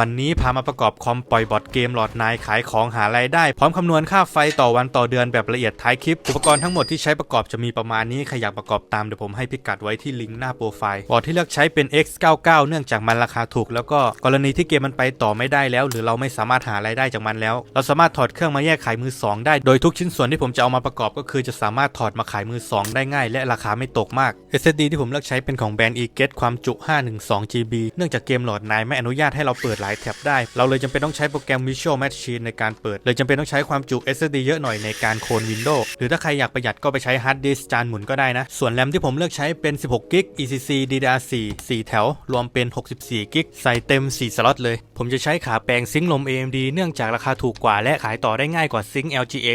วันนี้พามาประกอบคอมปล่อยบอทเกมหลอดนายขายของหารายได้ พร้อมคำนวณค่าไฟต่อวันต่อเดือนแบบละเอียดท้ายคลิป อุปกรณ์ทั้งหมดที่ใช้ประกอบจะมีประมาณนี้ใครอยากประกอบตามเดี๋ยวผมให้พิกัดไว้ที่ลิงก์หน้าโปรไฟล์บอร์ดที่เลือกใช้เป็น X99 เนื่องจากมันราคาถูก แล้วก็กรณีที่เกมมันไปต่อไม่ได้แล้ว หรือเราไม่สามารถหารายได้จากมันแล้ว เราสามารถถอดเครื่องมาแยกขายมือสองได้ โดยทุกชิ้นส่วนที่ผมจะเอามาประกอบก็คือจะสามารถถอดมาขายมือสองได้ง่าย และราคาไม่ตกมาก SSD ที่ผมเลือกใช้เป็นของแบรนด์ e g e t ความจุ 512 GB เนื่องจากเกมหลดนายไม่อนุญาตให้เราเปิดลายแท็บได้ เราเลยจำเป็นต้องใช้โปรแกรม Visual Machine ในการเปิด เลยจำเป็นต้องใช้ความจุ SSD เยอะหน่อยในการโคลน Windows หรือถ้าใครอยากประหยัดก็ไปใช้ฮาร์ดดิสก์จานหมุนก็ได้นะ ส่วนแรมที่ผมเลือกใช้เป็น 16 g b ECC DDR4 4 แถว รวมเป็น 64 g b ใส่เต็ม 4 สล็อตเลย ผมจะใช้ขาแปลงซิงค์ลม AMD เนื่องจากราคาถูกกว่าและขายต่อได้ง่ายกว่าซิงค์ LGA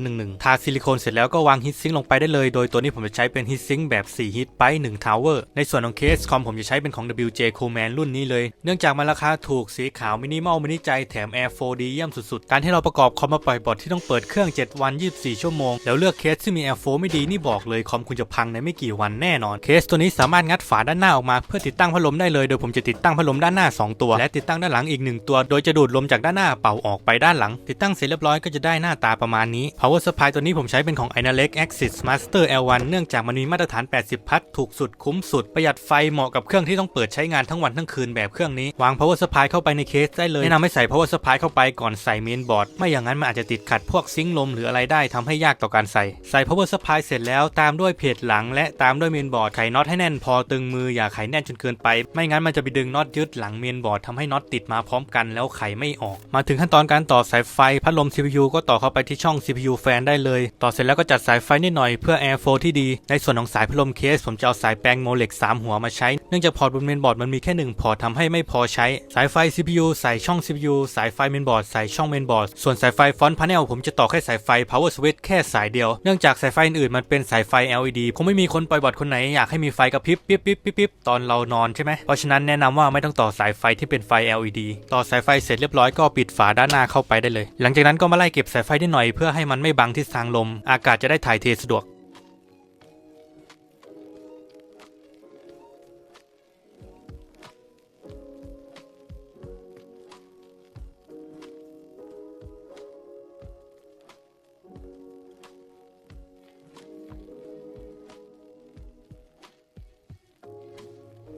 2011 ทาซิลิโคนเสร็จแล้วก็วางฮีทซิงค์ลงไปได้เลย โดยตัวนี้ผมจะใช้เป็นฮีทซิงค์แบบ 4ฮีทไป1 Tower ในส่วนของเคสคอมผมจะใช้เป็นของ WJ Coleman รุ่นนี้เลย เนื่องจากมันราคาถูกสีขาวมินิมอลมินิใจแถม Air 4ดีเยี่ยมสุดๆ การที่เราประกอบคอมมาปล่อยบอทที่ต้องเปิดเครื่อง 7 วัน 24 ชั่วโมง แล้วเลือกเคสที่มี Air 4ไม่ดีนี่บอกเลยคอมคุณจะพังในไม่กี่วันแน่นอน เคสตัวนี้สามารถงัดฝาด้านหน้าออกมา เพื่อติดตั้งพัดลมได้เลย โดยผมจะติดตั้งพัดลมด้านหน้า 2 ตัว และติดตั้งด้านหลังอีก 1 ตัว โดยจะดูดลมจากด้านหน้าเป่าออกไปด้านหลัง ติดตั้งเสร็จเรียบร้อยก็จะได้หน้าตาประมาณนี้ power supply ตัวนี้ผมใช้เป็นของ i n a l e x Axis Master L1 เนื่องจากมันมีมาตรฐาน 80 พัทถูกสุดคุ้มสุดประหยัดไฟเหมาะกับเครื่องที่ต้องเปิดใช้งานทั้งวันทั้งคืนแบบเครื่องนี้วาง power supply เข้าาไปในเคสได้เลยแนะนำให้ใส่ power supply เข้าไปก่อนใส่เมนบอร์ดไม่อย่างนั้นมันอาจจะติดขัดพวกซิงค์ลมหรืออะไรได้ทำให้ยากต่อการใส่ใส่ power supply เสร็จแล้วตามด้วยเพจหลัง และตามด้วยเมนบอร์ดไขน็อตให้แน่นพอตึงมืออย่าไขแน่นจนเกินไป ไม่งั้นมันจะไปดึงน็อตยึดหลังเมนบอร์ดทำให้น็อตติดมาพร้อมกันแล้วไขไม่ออก มาถึงขั้นตอนการต่อสายไฟพัดลม CPU ก็ต่อเข้าไปที่ช่อง CPU แฟนได้เลย ต่อเสร็จแล้วก็จัดสายไฟนิดหน่อยเพื่อ air flow ที่ดี ในส่วนของสายพัดลมเคสผมจะเอาสายแปลงโมเล็ก3หัวมาใช้ เนื่องจากพอร์ตบนเมนบอร์ดมันมีแค่1พอร์ตทำให้ไม่พอใช้ สายไฟ CPU ใส่ช่อง CPU สายไฟเมนบอร์ดใส่ช่องเมนบอร์ดส่วนสายไฟฟอนต์พาเนลผมจะต่อแค่สายไฟ power switch แค่สายเดียว เนื่องจากสายไฟอื่นมันเป็นสายไฟ LED คงไม่มีคนปล่อยบอร์ดคนไหนอยากให้มีไฟกระพริบปิ๊บปิ๊บปิ๊บปิ๊บตอนเรานอนใช่ไหมเพราะฉะนั้นแนะนำว่าไม่ต้องต่อสายไฟที่เป็นไฟ LED ต่อสายไฟเสร็จเรียบร้อยก็ปิดฝาด้านหน้าเข้าไปได้เลย หลังจากนั้นก็มาไล่เก็บสายไฟนิดหน่อยเพื่อให้มันไม่บังทิศทางลม อากาศจะได้ถ่ายเทสะดวก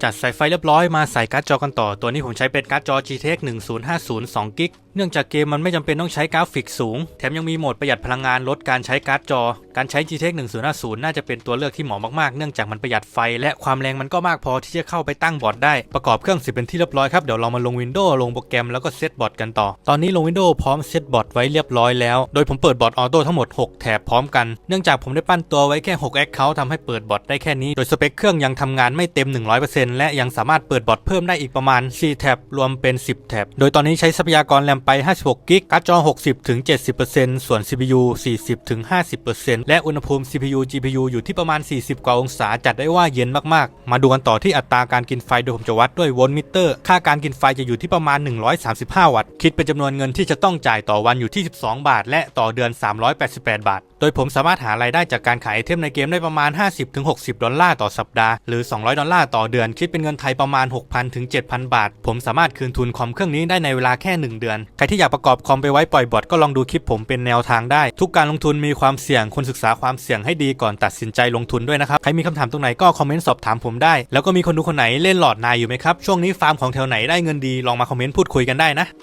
จัดสายไฟเรียบร้อยมาใส่การ์ดจอกันต่อ ตัวนี้ผมใช้เป็นการ์ดจอ GTX 1050 2กิกเนื่องจากเกมมันไม่จำเป็นต้องใช้กราฟิกสูง แถมยังมีโหมดประหยัดพลังงานลดการใช้การ์ดจอ การใช้ GTX 1050 น่าจะเป็นตัวเลือกที่เหมาะมากๆ เนื่องจากมันประหยัดไฟ และความแรงมันก็มากพอที่จะเข้าไปตั้งบอร์ดได้ ประกอบเครื่องเสร็จเป็นที่เรียบร้อยครับ เดี๋ยวเรามาลง Windows ลงโปรแกรมแล้วก็เซตบอร์ดกันต่อ ตอนนี้ลง Windows พร้อมเซตบอร์ดไว้เรียบร้อยแล้ว โดยผมเปิดบอร์ดออโต้ทั้งหมด 6 แถบพร้อมกัน เนื่องจากผมได้ปั้นตัวไว้แค่6 Account ทำให้เปิดบอร์ดได้แค่นี้ โดยสเปคเครื่องยังทำงานไม่เต็ม 100%และยังสามารถเปิดบอร์ดเพิ่มได้อีกประมาณ 4แถบรวมเป็น 10แถบโดยตอนนี้ใช้ทรัพยากรแรมไป 56 กิก การ์ดจอ 60ถึง70%ส่วน CPU 40ถึง50%และอุณหภูมิ CPU GPU อยู่ที่ประมาณ 40 กว่าองศา จัดได้ว่าเย็นมากๆ มาดูกันต่อที่อัตราการกินไฟ โดยผมจะวัดด้วยโวลต์มิเตอร์ ค่าการกินไฟจะอยู่ที่ประมาณ 135 วัตต์ คิดเป็นจำนวนเงินที่จะต้องจ่ายต่อวันอยู่ที่ 12 บาท และต่อเดือน 388 บาท โดยผมสามารถหารายได้จากการขายไอเทมในเกมได้ประมาณ 50-60 ดอลลาร์ต่อสัปดาห์ หรือ 200 ดอลลาร์ต่อเดือนคิดเป็นเงินไทยประมาณ 6,000ถึง7,000 บาท ผมสามารถคืนทุนคอมเครื่องนี้ได้ในเวลาแค่ 1 เดือน ใครที่อยากประกอบคอมไปไว้ปล่อยบอทก็ลองดูคลิปผมเป็นแนวทางได้ ทุกการลงทุนมีความเสี่ยงคนศึกษาความเสี่ยงให้ดีก่อนตัดสินใจลงทุนด้วยนะครับ ใครมีคำถามตรงไหนก็คอมเมนต์สอบถามผมได้ แล้วก็มีคนดูคนไหนเล่นหลอดนายอยู่ไหมครับ ช่วงนี้ฟาร์มของแถวไหนได้เงินดีลองมาคอมเมนต์พูดคุยกันได้นะ